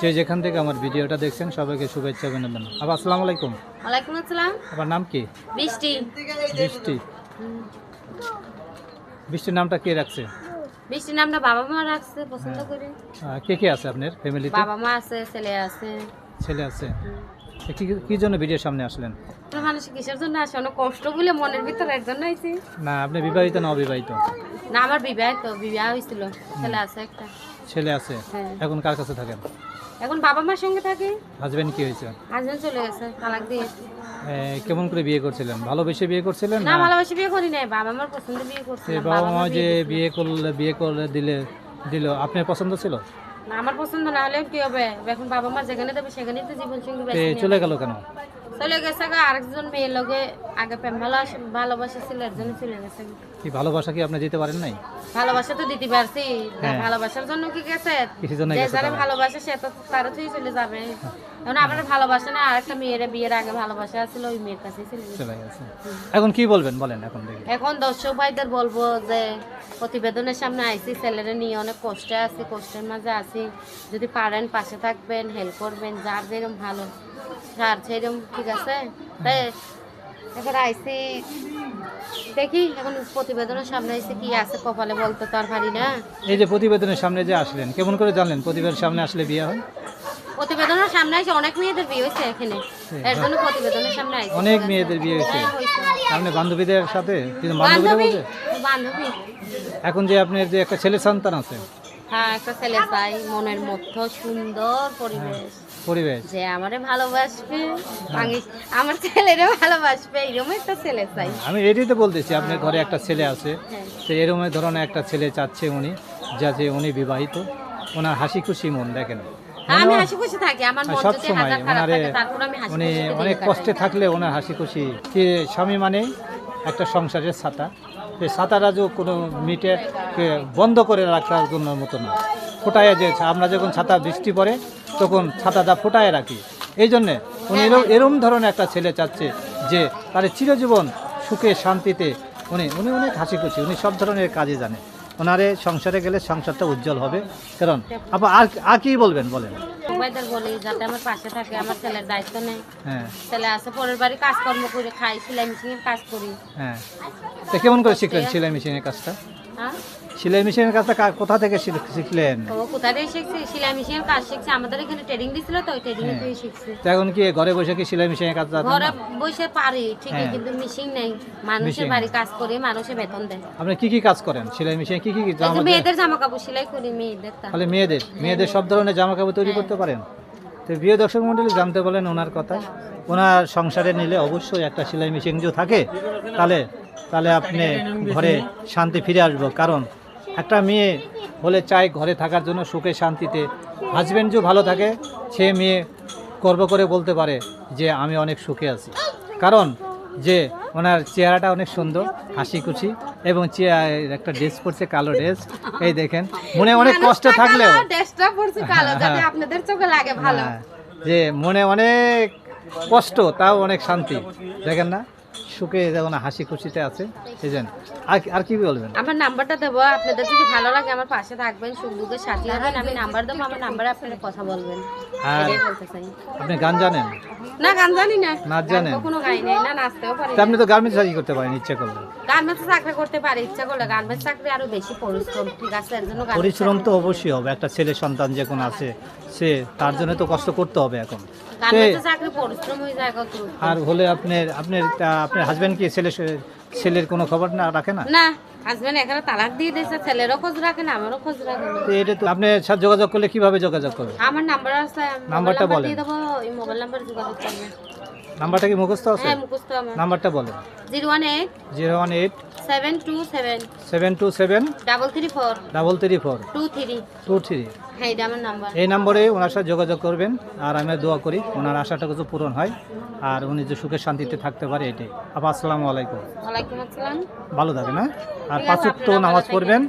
যে যেখান থেকে আমার ভিডিওটা দেখছেন সবাইকে শুভেচ্ছা অভিনন্দন। আবার আসসালামু আলাইকুম। ওয়ালাইকুম আসসালাম। আবার নাম কি? বৃষ্টি। বৃষ্টি। বৃষ্টির নামটা কে রাখছে? বৃষ্টির নামটা বাবা মা রাখছে পছন্দ করে। কে কে আছে আপনার ফ্যামিলিতে বাবা মা আছে ছেলে আছে। ছেলে আছে। কি কি জন্য ভিডিওর সামনে আসলেন? মানুষ কিসের জন্য আসে? অনেক কষ্ট বলে মনের ভিতরে এর জন্য আইছি। না আপনি বিবাহিত না অবিবাহিত? না আমার বিবাহিত বিবাহ হয়েছিল ছেলে আছে একটা। ছেলে আছে হ্যাঁ। এখন কার কাছে থাকেন? এখন বাবা মার সঙ্গে থাকে। হাজবেন্ড কি হয়েছে? হাজবেন্ড চলে গেছে তালাক দিয়ে। কেমন করে বিয়ে করছিলেন? ভালোবেসে বিয়ে করছিলেন না ভালোবাসি বিয়ে করি নাই বাবা মার পছন্দ বিয়ে করছে বাবা মা যে বিয়ে করলে বিয়ে করে দিলে দিল আপনার পছন্দ ছিল? না আমার পছন্দ না হলে কি হবে? এখন বাবা মা যেখানে দেবে সেখানেই তো জীবন সঙ্গী চলে গেল কেন? চলে গেছে গা আরেকজন মেয়ের লগে আগে প্রেম ভালোবাসা ভালোবাসা ছিল এর জন্য চলে গেছে। কি ভালোবাসা কি আপনি দিতে পারেন নাই? ভালোবাসা তো দিতে পারছি হ্যাঁ। ভালোবাসার জন্য কি গেছে? কিসের জন্য যে যারা ভালোবাসে সে তো তারা তুই চলে যাবে। এখন আমার ভালোবাসা না আরেকটা মেয়ের বিয়ের আগে ভালোবাসা ছিল ওই মেয়ের কাছে চলে গেছে। এখন কি বলবেন বলেন এখন দেখি। এখন দর্শক ভাইদের বলব যে প্রতিবেদনের সামনে আইসি ছেলেরা নিয়ে অনেক কষ্টে আছি কষ্টের মাঝে আছি। যদি পারেন পাশে থাকবেন হেল্প করবেন যার যেরকম ভালো। যার সেরকম ঠিক আছে। তাই এখন আইসি দেখি এখন প্রতিবেদনের সামনে কি আছে কপালে বলতে তো আর পারি না। এই যে প্রতিবেদনের সামনে যে আসলেন কেমন করে জানলেন প্রতিবেদনের সামনে আসলে বিয়ে হয়? প্রতিবেদনের সামনে আইসি অনেক মেয়েদের বিয়ে হয়েছে এখানে। এর জন্য প্রতিবেদনের সামনে আইসি। অনেক মেয়েদের বিয়ে হয়েছে। হ্যাঁ, আপনি বান্ধবীদের সাথে? বান্ধবী। এখন যে আপনার যে একটা ছেলে সন্তান আছে হ্যাঁ একটা ছেলে চাই মনের মধ্যে সুন্দর পরিবেশ। পরিবেশ। যে আমারে ভালোবাসবে আমি আমার ছেলেরে ভালোবাসবে এরকম একটা ছেলে চাই। আমি এটাই তো বলতেছি আপনার ঘরে একটা ছেলে আছে হ্যাঁ। তো এরকম ধরনের একটা ছেলে চাচ্ছে উনি যাতে উনি বিবাহিত ওনার হাসি খুশি মন দেখেন। হ্যাঁ, আমি হাসি খুশি থাকি আমার সব সময় ওনারে উনি অনেক কষ্টে থাকলে ওনার হাসি খুশি স্বামী মানে একটা সংসারের ছাতা। ছাতাটা যে কোনো মিটে বন্ধ করে রাখার জন্য মতো না। ফোটায় যে আমরা যখন ছাতা বৃষ্টি পড়ে, তখন ছাতাটা ফোটায় রাখি। এই জন্যে উনি এরম এরম ধরনের একটা ছেলে চাচ্ছে যে তার চিরজীবন সুখে শান্তিতে উনি উনি অনেক হাসি খুশি, উনি সব ধরনের কাজে জানে। ওনারে সংসারে গেলে সংসারটা উজ্জ্বল হবে। কারণ, আপা, আর আর কি বলবেন, বলেন? সবাইদের বলি যাতে আমার পাশে থাকে আমার ছেলের দায়িত্ব নেই। হ্যাঁ। ছেলে আছে পরের বাড়ি কাজকর্ম করে খাই সেলাই মেশিনের কাজ করি। হ্যাঁ। কেমন করে শিখলেন সেলাই মেশিনের কাজটা? হ্যাঁ? সেলাই মেশিনের কাজটা কোথা থেকে শিখ- শিখলেন? থেকে শিখছি? সেলাই মেশিনের কাজ শিখছি। আমাদের এখানে ট্রেনিং দিছিল তো ওই ট্রেনিং থেকে শিখছি। তো এখন কি ঘরে বসে কি সেলাই মেশিনের কাজ জানেন ঘরে? বসে পারি ঠিকই হ্যাঁ। কিন্তু মেশিন নেই। মানুষের বাড়ি কাজ করে মানুষের বেতন দেয়। আপনি কি কি কাজ করেন? সেলাই মেশিনে কি কি জামা মেয়েদের জামা কাপড় সেলাই করি মেয়েদের তাহলে মেয়েদের মেয়েদের সব ধরনের জামা কাপড় তৈরি করতে পারেন? তো প্রিয় দর্শক মন্ডলী জানতে বলেন ওনার কথা। ওনার সংসারে নিলে অবশ্যই একটা সেলাই মেশিন যদি থাকে তাহলে তাহলে আপনি ঘরে শান্তি ফিরে আসব। কারণ একটা মেয়ে হলে চাই ঘরে থাকার জন্য সুখে শান্তিতে। হাজব্যান্ড যদি ভালো থাকে সে মেয়ে গর্ব করে বলতে পারে যে আমি অনেক সুখে আছি। কারণ যে ওনার চেহারাটা অনেক সুন্দর হাসি খুশি এবং চেয়ার একটা ড্রেস পরছে কালো ড্রেস এই দেখেন মনে অনেক কষ্ট থাকলেও। ভালো। হ্যাঁ, যে মনে অনেক কষ্ট তাও অনেক শান্তি। দেখেন না? সুখে যেমন হাসি খুশিতে আছে। সেই জন্য আর আর কি বলবেন? আমার নাম্বারটা দেবো আপনাদের যদি ভালো লাগে আমার পাশে থাকবেন সুখ দুঃখের সাথী হবেন আমি নাম্বার দেবো আমার নাম্বারে আপনারা কথা বলবেন। আর আপনি গান জানেন? না গান জানি না। নাচ জানেন? কখনো গাই নাই না নাচতেও পারি আপনি তো গার্মেন্টস চাকরি করতে পারেন ইচ্ছা করলে। গার্মেন্টস চাকরি করতে পারি ইচ্ছা করলে গার্মেন্টস চাকরি আরও বেশি পরিশ্রম ঠিক আছে এর জন্য পরিশ্রম তো অবশ্যই হবে একটা ছেলে সন্তান যে কোনো আছে সে তার জন্য তো কষ্ট করতে হবে এখন। গার্মেন্টস চাকরি পরিশ্রম হয়ে যায় আর হলে আপনার আপনার আপনার হাজবেন্ড কি ছেলে ছেলের কোনো খবর না রাখে না? না হাজবেন্ড এখানে তালাক দিয়ে দিয়েছে ছেলেরও খোঁজ রাখে না আমারও খোঁজ রাখে না। তো এটা তো আপনি সাথে যোগাযোগ করলে কীভাবে যোগাযোগ করবে আমার নাম্বার আছে নাম্বারটা নাম্বার বলেন। দিয়ে দেবো এই মোবাইল নাম্বার যোগাযোগ করবেন। নাম্বারটা কি মুখস্থ আছে? হ্যাঁ মুখস্থ আমার। নাম্বারটা বলেন। Zero one eight zero one eight seven two seven seven two seven double three four double three four two three two three হ্যাঁ এটা আমার নাম্বার এই নম্বরে ওনার সাথে যোগাযোগ করবেন আর আমি দোয়া করি ওনার আশাটা কিছু পূরণ হয় আর উনি যে সুখে শান্তিতে থাকতে পারে এটাই। আবার আসসালামু আলাইকুম। ওয়ালাইকুম আসসালাম। ভালো থাকে না আর পাঁচ আপনারা নামাজ পড়বেন।